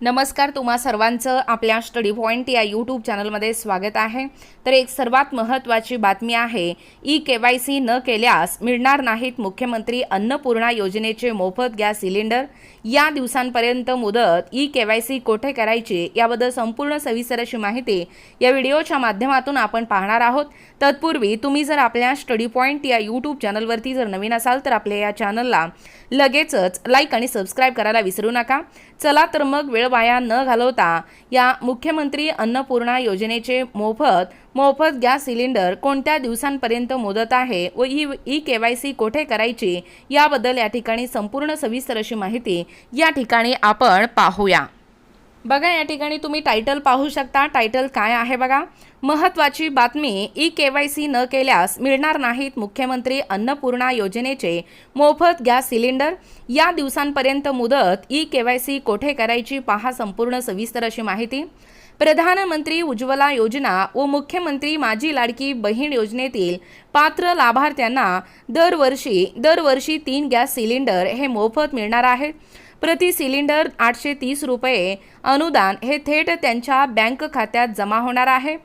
नमस्कार तुम्हा सर्वांचं आपल्या स्टडी पॉईंट या यूट्यूब चॅनलमध्ये स्वागत आहे. तर एक सर्वात महत्त्वाची बातमी आहे ई के वाय सी न केल्यास मिळणार नाहीत मुख्यमंत्री अन्नपूर्णा योजनेचे मोफत गॅस सिलेंडर. या दिवसांपर्यंत मुदत ई के वाय सी कोठे करायची याबद्दल संपूर्ण सविस्तर अशी माहिती या व्हिडिओच्या माध्यमातून आपण पाहणार आहोत. तत्पूर्वी तुम्ही जर आपल्या स्टडी पॉईंट या यूट्यूब चॅनलवरती जर नवीन असाल तर आपल्या या चॅनलला लगेचच लाईक आणि सबस्क्राईब करायला विसरू नका. चला तर मग वेळ वाया न घालवता या मुख्यमंत्री अन्नपूर्णा योजनेचे मोफत मोफत गॅस सिलेंडर कोणत्या दिवसांपर्यंत मुदत आहे व E E K Y C कोठे करायची याबद्दल या ठिकाणी संपूर्ण सविस्तर अशी माहिती या ठिकाणी आपण पाहूया. बघा या ठिकाणी तुम्ही टायटल पाहू शकता. टायटल काय आहे बघा? महत्त्वाची बातमी ई के वाय सी न केल्यास मिळणार नाहीत मुख्यमंत्री अन्नपूर्णा योजनेचे मोफत गॅस सिलेंडर. या दिवसांपर्यंत मुदत ई के वाय सी कोठे करायची पहा संपूर्ण सविस्तर अशी माहिती. प्रधानमंत्री उज्ज्वला योजना व मुख्यमंत्री माझी लाडकी बहीण योजनेतील पात्र लाभार्थ्यांना दरवर्षी दरवर्षी तीन गॅस सिलेंडर हे मोफत मिळणार आहेत प्रति सिलेंडर आठशे तीस रुपये. अनुदान हे थेट त्यांच्या बँक खात्यात जमा होणार आहे.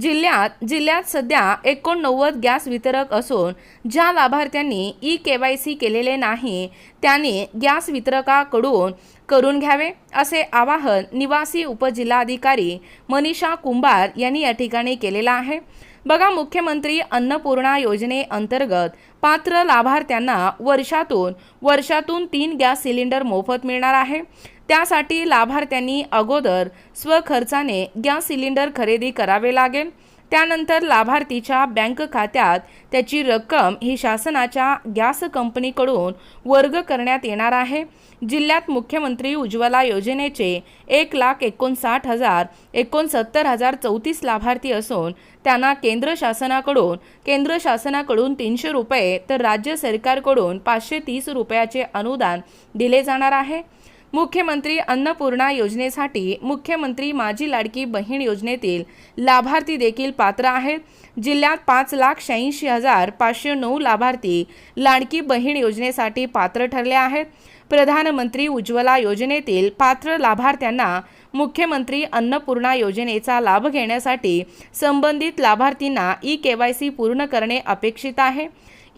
जिल्ह्यात जिल्ह्यात सध्या एकोणनव्वद गॅस वितरक असून ज्या लाभार्थ्यांनी ई के वाय सी केलेले नाही त्यांनी गॅस वितरकाकडून करून घ्यावे असे आवाहन निवासी उपजिल्हाधिकारी मनीषा कुंभार यांनी या ठिकाणी केलेलं आहे. बघा मुख्यमंत्री अन्नपूर्णा योजनेअंतर्गत पात्र लाभार्थ्यांना वर्षातून वर्षातून तीन गॅस सिलेंडर मोफत मिळणार आहे. त्यासाठी लाभार्थ्यांनी अगोदर स्वखर्चाने गॅस सिलेंडर खरेदी करावे लागेल. त्यानंतर लाभार्थीच्या बँक खात्यात त्याची रक्कम ही शासनाच्या गॅस कंपनीकडून वर्ग करण्यात येणार आहे. जिल्ह्यात मुख्यमंत्री उज्ज्वला योजनेचे एक लाख एकोणसाठ हजार एकोणसत्तर हजार चौतीस लाभार्थी असून त्यांना केंद्र शासनाकडून केंद्र शासनाकडून तीनशे रुपये तर राज्य सरकारकडून पाचशे तीस रुपयाचे अनुदान दिले जाणार आहे. मुख्यमंत्री अन्नपूर्णा योजनेसाठी मुख्यमंत्री माझी लाडकी बहीण योजनेतील लाभार्थी देखील पात्र आहेत. जिल्ह्यात पाच लाख शहाऐंशी हजार पाचशे नऊ लाभार्थी लाडकी बहीण योजनेसाठी पात्र ठरले आहेत. प्रधानमंत्री उज्ज्वला योजनेतील पात्र लाभार्थ्यांना मुख्यमंत्री अन्नपूर्णा योजनेचा लाभ घेण्यासाठी संबंधित लाभार्थींना ई के वाय सी पूर्ण करणे अपेक्षित आहे.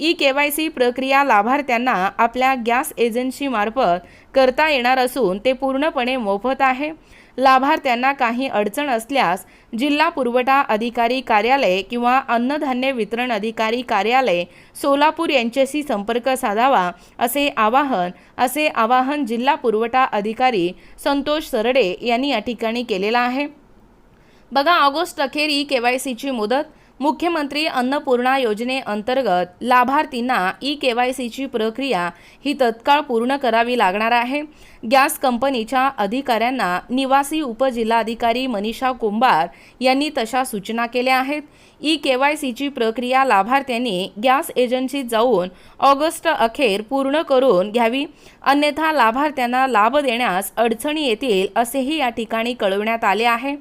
ई के वाय सी प्रक्रिया लाभार्थ्यांना आपल्या गॅस एजन्सीमार्फत करता येणार असून ते पूर्णपणे मोफत आहे. लाभार्थ्यांना काही अडचण असल्यास जिल्हा पुरवठा अधिकारी कार्यालय किंवा अन्नधान्य वितरण अधिकारी कार्यालय सोलापूर यांच्याशी संपर्क साधावा असे आवाहन असे आवाहन जिल्हा पुरवठा अधिकारी संतोष सरडे यांनी या ठिकाणी केलेलं आहे. बघा ऑगस्ट अखेर ई के वाय सीची मुदत मुख्यमंत्री अन्नपूर्णा योजनेअंतर्गत लाभार्थींना ई के वाय सीची प्रक्रिया ही तत्काळ पूर्ण करावी लागणार आहे. गॅस कंपनीच्या अधिकाऱ्यांना निवासी उपजिल्हाधिकारी मनीषा कुंभार यांनी तशा सूचना केल्या आहेत. ई के वाय सीची प्रक्रिया लाभार्थ्यांनी गॅस एजन्सीत जाऊन ऑगस्ट अखेर पूर्ण करून घ्यावी. अन्यथा लाभार्थ्यांना लाभ देण्यास अडचणी येतील असेही या ठिकाणी कळवण्यात आले आहे.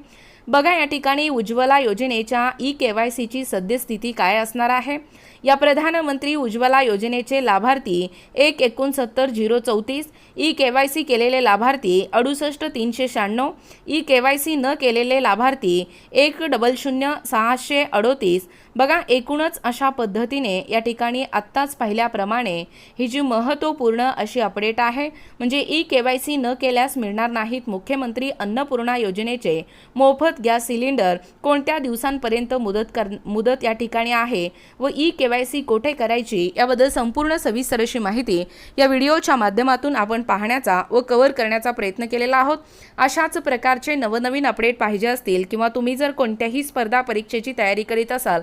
बघा या ठिकाणी उज्ज्वला योजनेच्या ई के वाय सीची सद्यस्थिती काय असणार आहे? या प्रधानमंत्री उज्ज्वला योजनेचे लाभार्थी एक एकोणसत्तर झिरो चौतीस ई के वाय सी केलेले लाभार्थी अडुसष्ट तीनशे शहाण्णव ई के वाय सी न केलेले लाभार्थी एक डबल शून्य सहाशे अडोतीस बघा एकूणच अशा पद्धतीने या ठिकाणी आत्ताच पाहिल्याप्रमाणे ही जी महत्त्वपूर्ण अशी अपडेट आहे म्हणजे ई के वाय सी न केल्यास मिळणार नाहीत मुख्यमंत्री अन्नपूर्णा योजनेचे मोफत गॅस सिलेंडर कोणत्या दिवसांपर्यंत मुदत कर मुदत या ठिकाणी आहे व ई के वाय सी कोठे करायची याबद्दल संपूर्ण सविस्तर अशी माहिती या व्हिडिओच्या माध्यमातून आपण पाहण्याचा व कव्हर करण्याचा प्रयत्न केलेला आहोत. अशाच प्रकारचे नवनवीन अपडेट पाहिजे असतील किंवा तुम्ही जर कोणत्याही स्पर्धा परीक्षेची तयारी करीत असाल